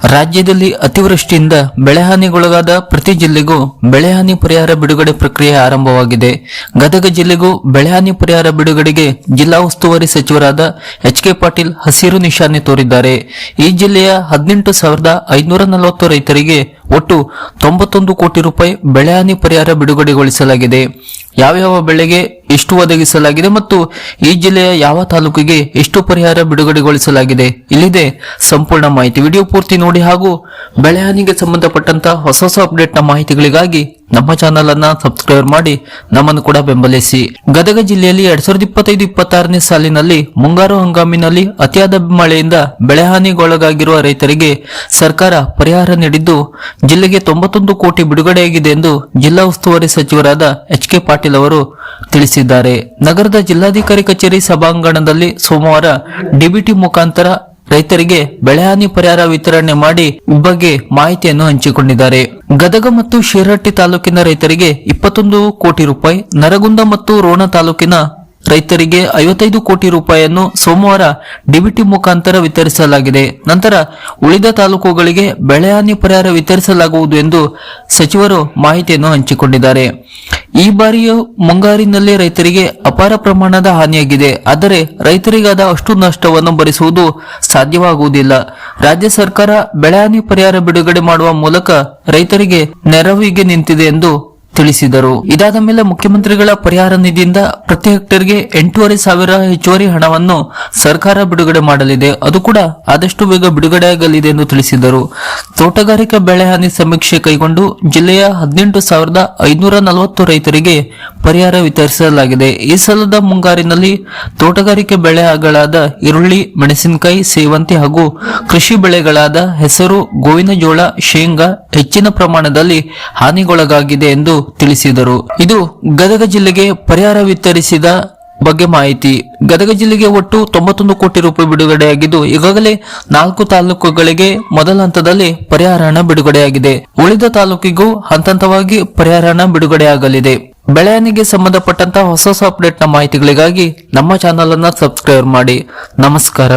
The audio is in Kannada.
ರಾಜ್ಯದಲ್ಲಿ ಅತಿವೃಷ್ಟಿಯಿಂದ ಬೆಳೆಹಾನಿಗೊಳಗಾದ ಪ್ರತಿ ಜಿಲ್ಲೆಗೂ ಬೆಳೆಹಾನಿ ಪರಿಹಾರ ಬಿಡುಗಡೆ ಪ್ರಕ್ರಿಯೆ ಆರಂಭವಾಗಿದೆ. ಗದಗ ಜಿಲ್ಲೆಗೂ ಬೆಳೆಹಾನಿ ಪರಿಹಾರ ಬಿಡುಗಡೆಗೆ ಜಿಲ್ಲಾ ಉಸ್ತುವಾರಿ ಸಚಿವರಾದ ಎಚ್ ಕೆ ಪಾಟೀಲ್ ಹಸಿರು ನಿಶಾನೆ ತೋರಿದ್ದಾರೆ. ಈ ಜಿಲ್ಲೆಯ ಹದಿನೆಂಟು ಸಾವಿರದ ಐನೂರ ನಲವತ್ತು ರೈತರಿಗೆ ಒಟ್ಟು ತೊಂಬತ್ತೊಂದು ಕೋಟಿ ರೂಪಾಯಿ ಬೆಳೆಹಾನಿ ಪರಿಹಾರ ಬಿಡುಗಡೆಗೊಳಿಸಲಾಗಿದೆ. ಯಾವ್ಯಾವ ಬೆಳೆಗೆ ಎಷ್ಟು ಒದಗಿಸಲಾಗಿದೆ ಮತ್ತು ಈ ಜಿಲ್ಲೆಯ ಯಾವ ತಾಲೂಕಿಗೆ ಎಷ್ಟು ಪರಿಹಾರ ಬಿಡುಗಡೆಗೊಳಿಸಲಾಗಿದೆ. ಇಲ್ಲಿದೆ ಸಂಪೂರ್ಣ ಮಾಹಿತಿ. ವಿಡಿಯೋ ಪೂರ್ತಿ ನೋಡಿ ಹಾಗೂ ಬೆಳೆಹಾನಿಗೆ ಸಂಬಂಧಪಟ್ಟಂತಹ ಹೊಸ ಹೊಸ ಅಪ್ಡೇಟ್ನ ಮಾಹಿತಿಗಳಿಗಾಗಿ ನಮ್ಮ ಚಾನೆಲ್ ಅನ್ನ ಸಬ್ಸ್ಕ್ರೈಬ್ ಮಾಡಿ ನಮ್ಮನ್ನು ಕೂಡ ಬೆಂಬಲಿಸಿ. ಗದಗ ಜಿಲ್ಲೆಯಲ್ಲಿ ಎರಡ್ ಸಾವಿರದ ಇಪ್ಪತ್ತೈದು, ಇಪ್ಪತ್ತಾರನೇ ಸಾಲಿನಲ್ಲಿ ಮುಂಗಾರು ಹಂಗಾಮಿನಲ್ಲಿ ಅತಿಯಾದ ಮಳೆಯಿಂದ ಬೆಳೆಹಾನಿಗೊಳಗಾಗಿರುವ ರೈತರಿಗೆ ಸರ್ಕಾರ ಪರಿಹಾರ ನೀಡಿದ್ದು, ಜಿಲ್ಲೆಗೆ ತೊಂಬತ್ತೊಂದು ಕೋಟಿ ಬಿಡುಗಡೆಯಾಗಿದೆ ಎಂದು ಜಿಲ್ಲಾ ಉಸ್ತುವಾರಿ ಸಚಿವರಾದ ಎಚ್ ಕೆ ಪಾಟೀಲ್ ಅವರು ತಿಳಿಸಿದ್ದಾರೆ. ನಗರದ ಜಿಲ್ಲಾಧಿಕಾರಿ ಕಚೇರಿ ಸಭಾಂಗಣದಲ್ಲಿ ಸೋಮವಾರ ಡಿಬಿಟಿ ಮುಖಾಂತರ ರೈತರಿಗೆ ಬೆಳೆಹಾನಿ ಪರಿಹಾರ ವಿತರಣೆ ಮಾಡಿ ಬಗ್ಗೆ ಮಾಹಿತಿಯನ್ನು ಹಂಚಿಕೊಂಡಿದ್ದಾರೆ. ಗದಗ ಮತ್ತು ಶಿರಹಟ್ಟಿ ತಾಲೂಕಿನ ರೈತರಿಗೆ ಇಪ್ಪತ್ತೊಂದು ಕೋಟಿ ರೂಪಾಯಿ, ನರಗುಂದ ಮತ್ತು ರೋಣ ತಾಲೂಕಿನ ರೈತರಿಗೆ ಐವತ್ತೈದು ಕೋಟಿ ರೂಪಾಯಿಯನ್ನು ಸೋಮವಾರ ಡಿಬಿಟಿ ಮುಖಾಂತರ ವಿತರಿಸಲಾಗಿದೆ. ನಂತರ ಉಳಿದ ತಾಲೂಕುಗಳಿಗೆ ಬೆಳೆಹಾನಿ ಪರಿಹಾರ ವಿತರಿಸಲಾಗುವುದು ಎಂದು ಸಚಿವರು ಮಾಹಿತಿಯನ್ನು ಹಂಚಿಕೊಂಡಿದ್ದಾರೆ. ಈ ಬಾರಿಯೂ ಮುಂಗಾರಿನಲ್ಲಿ ರೈತರಿಗೆ ಅಪಾರ ಪ್ರಮಾಣದ ಹಾನಿಯಾಗಿದೆ. ಆದರೆ ರೈತರಿಗಾದ ಅಷ್ಟು ನಷ್ಟವನ್ನು ಭರಿಸುವುದು ಸಾಧ್ಯವಾಗುವುದಿಲ್ಲ. ರಾಜ್ಯ ಸರ್ಕಾರ ಬೆಳೆಹಾನಿ ಪರಿಹಾರ ಬಿಡುಗಡೆ ಮಾಡುವ ಮೂಲಕ ರೈತರಿಗೆ ನೆರವಿಗೆ ನಿಂತಿದೆ ಎಂದು ತಿಳಿಸಿದರು. ಇದಾದ ಮೇಲೆ ಮುಖ್ಯಮಂತ್ರಿಗಳ ಪರಿಹಾರ ನಿಧಿಯಿಂದ ಪ್ರತಿ ಹೆಕ್ಟೇರ್ಗೆ ಎಂಟೂವರೆ ಸಾವಿರ ಹೆಚ್ಚುವರಿ ಹಣವನ್ನು ಸರ್ಕಾರ ಬಿಡುಗಡೆ ಮಾಡಲಿದೆ. ಅದು ಕೂಡ ಆದಷ್ಟು ಬೇಗ ಬಿಡುಗಡೆಯಾಗಲಿದೆ ಎಂದು ತಿಳಿಸಿದರು. ತೋಟಗಾರಿಕಾ ಬೆಳೆಹಾನಿ ಸಮೀಕ್ಷೆ ಕೈಗೊಂಡು ಜಿಲ್ಲೆಯ ಹದಿನೆಂಟು ಸಾವಿರದ ಐನೂರ ನಲವತ್ತು ರೈತರಿಗೆ ಪರಿಹಾರ ವಿತರಿಸಲಾಗಿದೆ. ಈ ಸಲದ ಮುಂಗಾರಿನಲ್ಲಿ ತೋಟಗಾರಿಕೆ ಬೆಳೆಗಳಾದ ಈರುಳ್ಳಿ, ಮೆಣಸಿನಕಾಯಿ, ಸೇವಂತಿ ಹಾಗೂ ಕೃಷಿ ಬೆಳೆಗಳಾದ ಹೆಸರು ಗೋವಿನ ಜೋಳ ಶೇಂಗಾ ಹೆಚ್ಚಿನ ಪ್ರಮಾಣದಲ್ಲಿ ಹಾನಿಗೊಳಗಾಗಿದೆ ಎಂದು ತಿಳಿಸಿದರು. ಇದು ಗದಗ ಜಿಲ್ಲೆಗೆ ಪರಿಹಾರ ವಿತರಿಸಿದ ಬಗ್ಗೆ ಮಾಹಿತಿ. ಗದಗ ಜಿಲ್ಲೆಗೆ ಒಟ್ಟು ತೊಂಬತ್ತೊಂದು ಕೋಟಿ ರೂಪಾಯಿ ಬಿಡುಗಡೆಯಾಗಿದ್ದು, ಈಗಾಗಲೇ ನಾಲ್ಕು ತಾಲೂಕುಗಳಿಗೆ ಮೊದಲ ಹಂತದಲ್ಲಿ ಪರಿಹಾರ ಹಣ ಬಿಡುಗಡೆಯಾಗಿದೆ. ಉಳಿದ ತಾಲೂಕಿಗೂ ಹಂತ ಹಂತವಾಗಿ ಪರಿಹಾರ ಹಣ ಬಿಡುಗಡೆಯಾಗಲಿದೆ ಬೆಳೆಹಾನಿಗೆ ಸಂಬಂಧಪಟ್ಟಂತಹ ಹೊಸ ಹೊಸ ಅಪ್ಡೇಟ್ನ ಮಾಹಿತಿಗಳಿಗಾಗಿ ನಮ್ಮ ಚಾನೆಲ್ ಅನ್ನ ಸಬ್ಸ್ಕ್ರೈಬ್ ಮಾಡಿ. ನಮಸ್ಕಾರ.